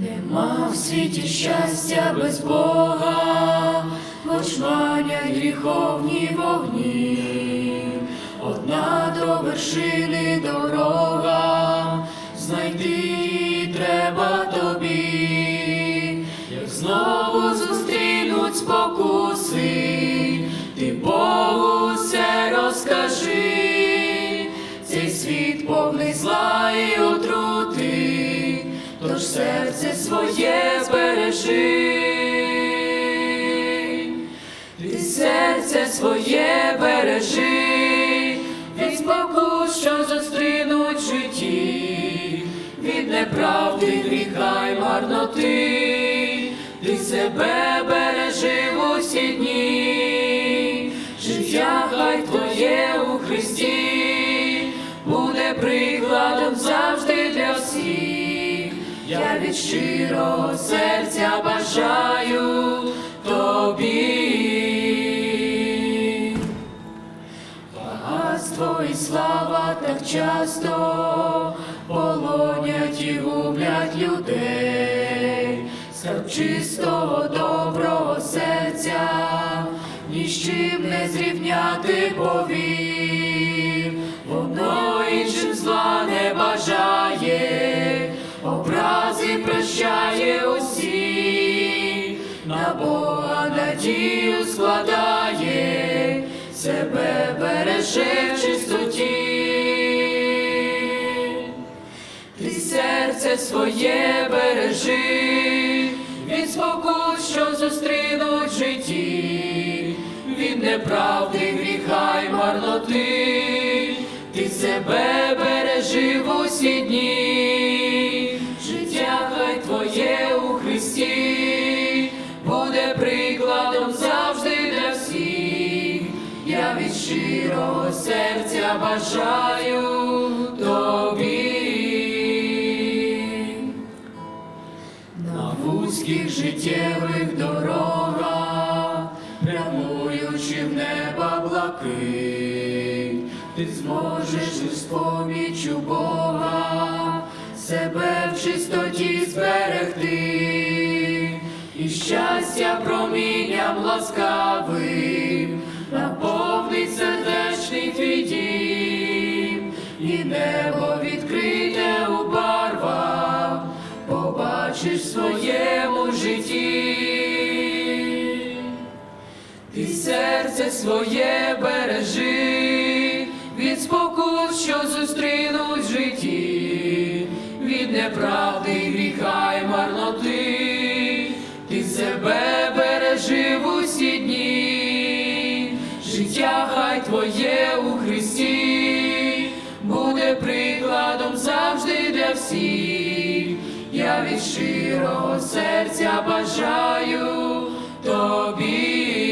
Нема в світі щастя без Бога, хоч гріховні вогні, одна до вершини дорога, знайти треба тобі, як знову зустрінуть спокуси, тож серце своє збережи, ти серце своє бережи, від спокус, що зустрінуть в житті, від неправди, гріха й марноти, ти себе бережи в усі дні, життя хай твоє у Христі, буде прикладом. Я від щирого серця бажаю тобі. Багатство і слава так часто полонять і гублять людей, скарб чистого доброго серця, ні з чим не зрівняти повір, воно іншим зла не бажає, Бога надію складає, себе береже в чистоті. Ти серце своє бережи, від спокус, що зустрінуть в житті, від неправди, гріха й марноти, ти себе бережи в усі дні, серця бажаю тобі. На вузьких життєвих дорогах, прямуючи в неба блакить, ти зможеш з поміччю Бога себе в чистоті зберегти, і щастя промінням ласкавим небо відкрите у барвах, побачиш в своєму житті. Ти серце своє бережи, від спокус, що зустрінуть в житті, від неправди, гріха й марноти, ти себе бережи в усі дні, життя хай твоє всіх. Я від щирого серця бажаю тобі.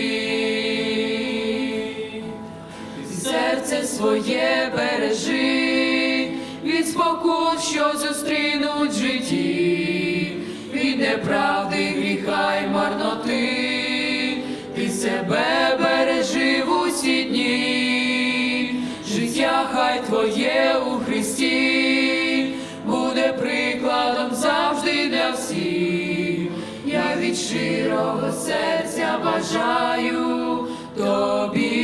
Серце своє бережи, від спокус, що зустрінуть в житті, від неправди, гріха й марноти, ти себе бережи в усі дні, життя хай твоє у Щирого серця бажаю тобі.